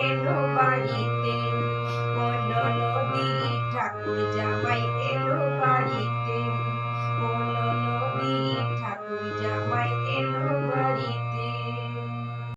এলো বাড়িতে। মন নদী ঠাকুর জামাই